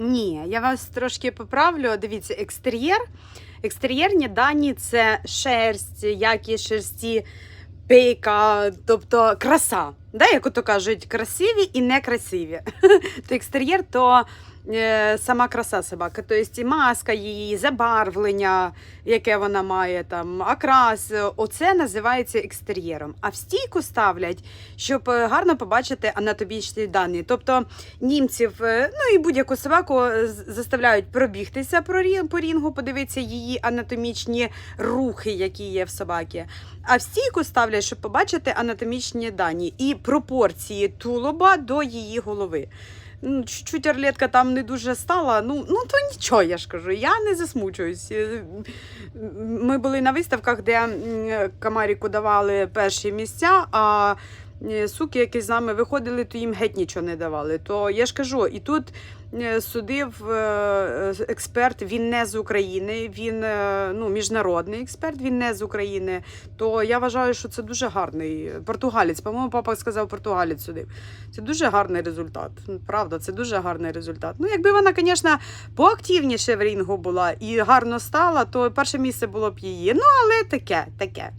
Ні, я вас трошки поправлю. Дивіться, екстер'єр. Екстер'єрні дані це шерсть, якість шерсті, пейка, тобто краса. Да, як ото кажуть, красиві і некрасиві. То екстер'єр то сама краса собаки. Тобто і маска її, забарвлення, яке вона має, там, окрас. Оце називається екстер'єром. А в стійку ставлять, щоб е, гарно побачити анатомічні дані. Тобто німців, е, ну і будь-яку собаку е, заставляють пробігтися по рінгу, подивитися її анатомічні рухи, які є в собаки. А в стійку ставлять, щоб побачити анатомічні дані і пропорції тулуба до її голови. Ну, Чуть-чуть орлетка там не дуже стала. Ну, ну то нічого, я ж кажу, я не засмучуюсь. Е, Ми були на виставках, де Камаріку давали перші місця, а суки, які з нами виходили, то їм геть нічого не давали. То я ж кажу, і тут е, судив е, експерт, він не з України, він е, ну, міжнародний експерт, він не з України. То я вважаю, що це дуже гарний португалець. По-моєму, папа сказав, португалець судив. Це дуже гарний результат. Ну, Правда, це дуже гарний результат. Ну, якби вона, звісно, поактивніше в рінгу була і гарно стала, то перше місце було б її. Ну, але таке, таке.